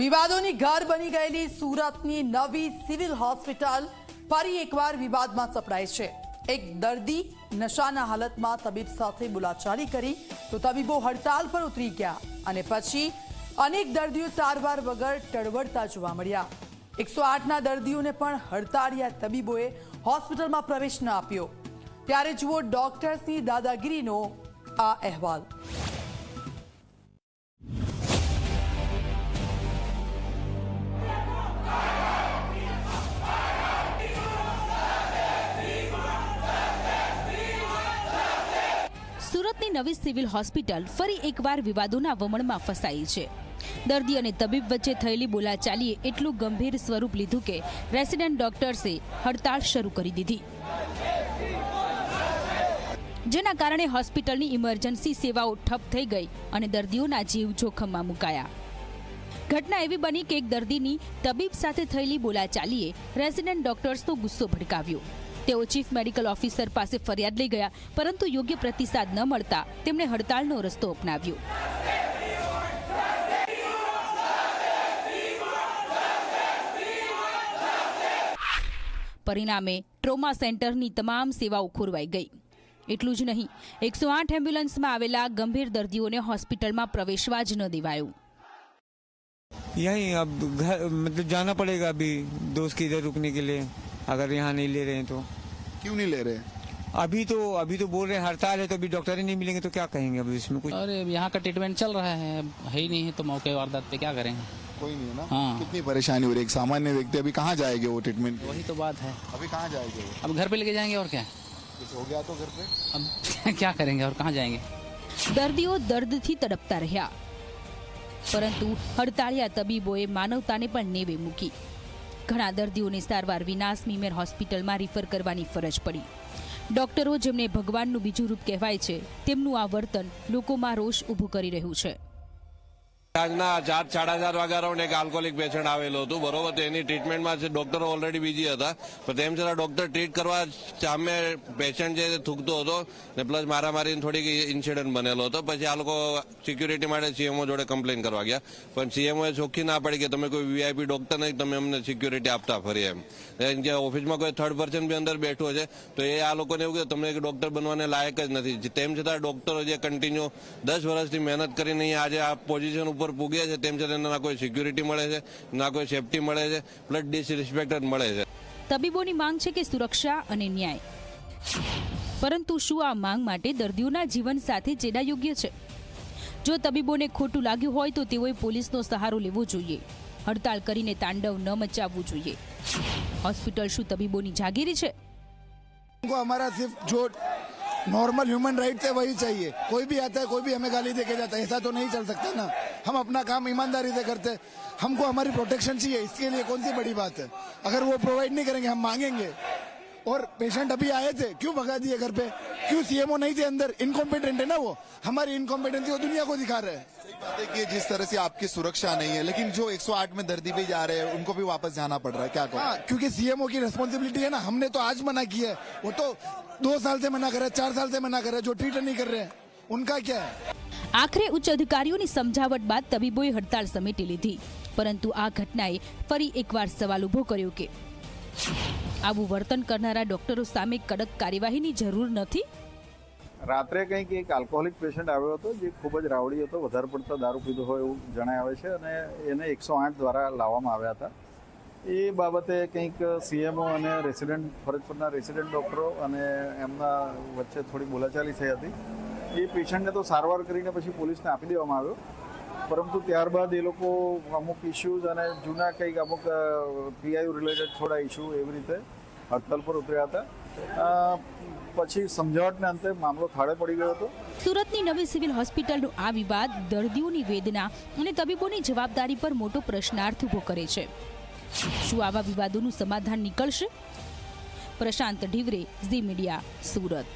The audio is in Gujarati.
વિવાદોની ઘર બની ગયેલી સુરતની નવી સિવિલ હોસ્પિટલ ફરી એકવાર વિવાદમાં સપડાય છે. એક દર્દી નશાના હાલતમાં તબીબ સાથે બોલાચાલી કરી તો તબીબો હડતાલ પર ઉતરી ગયા અને પછી અનેક દર્દીઓ સારવાર વગર ટળવડતા જોવા મળ્યા. એકસો આઠના દર્દીઓને પણ હડતાળિયા તબીબોએ હોસ્પિટલમાં પ્રવેશ ન આપ્યો. ત્યારે જુઓ ડોક્ટર્સની દાદાગીરીનો આ અહેવાલ. સુરતની નવી સિવિલ હોસ્પિટલ ફરી એકવાર વિવાદોના વમણમાં ફસાઈ છે. દર્દી અને તબીબ વચ્ચે થયેલી બોલાચાલીએ એટલું ગંભીર સ્વરૂપ લીધું કે રેસિડેન્ટ ડોક્ટર્સે હડતાળ શરૂ કરી દીધી. જેના કારણે હોસ્પિટલની ઇમરજન્સી સેવાઓ ઠપ થઈ ગઈ અને દર્દીઓના જીવ જોખમમાં મુકાયા. ઘટના એવી બની કે એક દર્દીની તબીબ સાથે થયેલી બોલાચાલીએ રેસિડેન્ટ ડોક્ટર્સનો ગુસ્સો ભડકાવ્યો. તેઓ ચીફ મેડિકલ ઓફિસર પાસે ફરિયાદ લઈ ગયા, પરંતુ યોગ્ય પ્રતિસાદ ન મળતા તેમણે હડતાળનો રસ્તો અપનાવ્યો. પરિણામે ટ્રોમા સેન્ટરની તમામ સેવાઓ ખોરવાઈ ગઈ. એટલું જ નહીં, એકસો આઠ એમ્બ્યુલન્સમાં આવેલા ગંભીર દર્દીઓને હોસ્પિટલમાં પ્રવેશવા જ ન દેવાયું. મતલબ જાના પડેગા દોસ્ત રૂકને કે લીએ अगर यहाँ नहीं ले रहे हैं तो क्यों नहीं ले रहे अभी तो अभी तो बोल रहे हैं हड़ताल है तो अभी डॉक्टर ही नहीं मिलेंगे तो क्या कहेंगे अब इसमें कुछ अरे अब यहाँ का ट्रीटमेंट चल रहा है अब है ही नहीं है तो मौके वारदात पे क्या करेंगे कोई नहीं है ना हाँ। कितनी परेशानी हो रही है एक सामान्य व्यक्ति अभी कहाँ जाएंगे वो ट्रीटमेंट वही तो बात है अभी कहाँ जाएंगे वो अब घर पे लेके जाएंगे और क्या कुछ हो गया तो घर पे अब क्या करेंगे और कहाँ जाएंगे દર્દીઓ દર્દથી તડપતા રહ્યા પરંતુ હડતાળિયા તબીબોએ માનવતાને પણ નેવે મૂકી ઘણા દર્દીઓને સારવાર વિના સ્મીમેર હોસ્પિટલમાં રિફર કરવાની ફરજ પડી. ડોક્ટરો જેમને ભગવાનનું બીજું રૂપ કહેવાય છે, તેમનું આ વર્તન લોકોમાં રોષ ઊભું કરી રહ્યું છે. આજના ચાર સાડા ચાર વાગ્યા રાઉન્ડ એક આલ્કોહોલિક પેશન્ટ આવેલું હતું. બરોબર એની ટ્રીટમેન્ટમાં છે ડોક્ટરો ઓલરેડી બીજી હતા. પણ તેમ છતાં ડોક્ટર ટ્રીટ કરવા સામે પેશન્ટ છે થૂકતો હતો ને પ્લસ મારામારીને થોડીક ઇન્સિડન્ટ બનેલો હતો. પછી આ લોકો સિક્યુરિટી માટે સીએમઓ જોડે કમ્પ્લેન કરવા ગયા. પણ સીએમઓએ ચોખ્ખી ના પડી કે તમે કોઈ વીઆઈપી ડોક્ટર નહીં, તમે અમને સિક્યુરિટી આપતા ફરી એમ. કે ઓફિસમાં કોઈ થર્ડ પર્સન બી અંદર બેઠો છે, તો એ આ લોકોને એવું કે તમને એક ડોક્ટર બનવાને લાયક જ નથી. તેમ છતાં ડોક્ટરો જે કન્ટિન્યુ દસ વર્ષથી મહેનત કરીને આજે આ પોઝિશન ઉપર ઉપર પૂગે છે તેમ છતાં ના કોઈ સિક્યુરિટી મળે છે ના કોઈ સેફટી મળે છે પ્લસ ડિસરિસ્પેક્ટેડ મળે છે. તબીબોની માંગ છે કે સુરક્ષા અને ન્યાય. પરંતુ શું આ માંગ માટે દર્દીઓના જીવન સાથે ચેડા યોગ્ય છે? જો તબીબોને ખોટું લાગ્યું હોય તો તેઓએ પોલીસનો સહારો લેવો જોઈએ. હડતાળ કરીને તાંડવ ન મચાવવું જોઈએ. હોસ્પિટલ શું તબીબોની જાગીરી છે? અમારા સિર્ફ જો नॉर्मल ह्यूमन राइट है, वही चाहिए। कोई भी आता है, कोई भी हमें गाली देके जाता है, ऐसा तो नहीं चल सकता ना। हम अपना काम ईमानदारी से करते हमको हमारी प्रोटेक्शन चाहिए, इसके लिए कौन सी बड़ी बात है? अगर वो प्रोवाइड नहीं करेंगे, हम मांगेंगे। और पेशेंट अभी आए थे क्यों भगा दिए घर पे क्यों सीएमओ नहीं थे अंदर इनकॉम्पिटेंट है ना वो हमारी इनकॉम्पिटेंसी वो दुनिया को दिखा रहे हैं बात है कि जिस तरह से आपकी सुरक्षा नहीं है लेकिन जो 108 में दर्दी भी जा रहे हैं उनको भी वापस जाना पड़ रहा है क्या कहो हाँ क्योंकि सीएमओ की रिस्पॉन्सिबिलिटी है ना हमने तो आज मना किया है वो तो दो साल से मना कर रहे हैं चार साल से मना कर रहे हैं जो ट्रीट नहीं कर रहे हैं उनका क्या है આખરે ઉચ્ચ અધિકારીઓની સમજાવટ બાદ તબીબોએ હડતાળ સમેટી લીધી પરંતુ આ ઘટનાએ ફરી એકવાર સવાલ ઊભો કર્યો કે આવું વર્તન કરનારા ડોક્ટરો સામે કડક કાર્યવાહીની જરૂર નથી? રાત્રે કંઈક એક આલ્કોહોલિક પેશન્ટ આવ્યો હતો જે ખૂબ જ રાવડી હતો, વધારે પડતો દારૂ પીધો હોય એવું જણાય આવે છે અને એને એકસો આઠ દ્વારા લાવવામાં આવ્યા હતા. એ બાબતે કંઈક સીએમઓ અને રેસિડેન્ટ ફરજ પરના રેસિડેન્ટ ડૉક્ટરો અને એમના વચ્ચે થોડી બોલાચાલી થઈ હતી. એ પેશન્ટને તો સારવાર કરીને પછી પોલીસને આપી દેવામાં આવ્યો. પરંતુ ત્યારબાદ એ લોકો અમુક ઇસ્યુઝ અને જૂના કંઈક અમુક પીઆઈયુ રિલેટેડ થોડા ઇસ્યુ એવી રીતે હડતાલ પર ઉતર્યા હતા. પછી સમજાવટને અંતે મામલો થાળે પડી ગયો હતો. સુરતની નવી સિવિલ હોસ્પિટલનો આ વિવાદ દર્દીઓની વેદના અને તબીબોની જવાબદારી પર મોટો પ્રશ્નાર્થ ઊભો કરે છે. શું આવા વિવાદોનું સમાધાન નીકળશે? Prashant Dhivare, Zee media, Surat.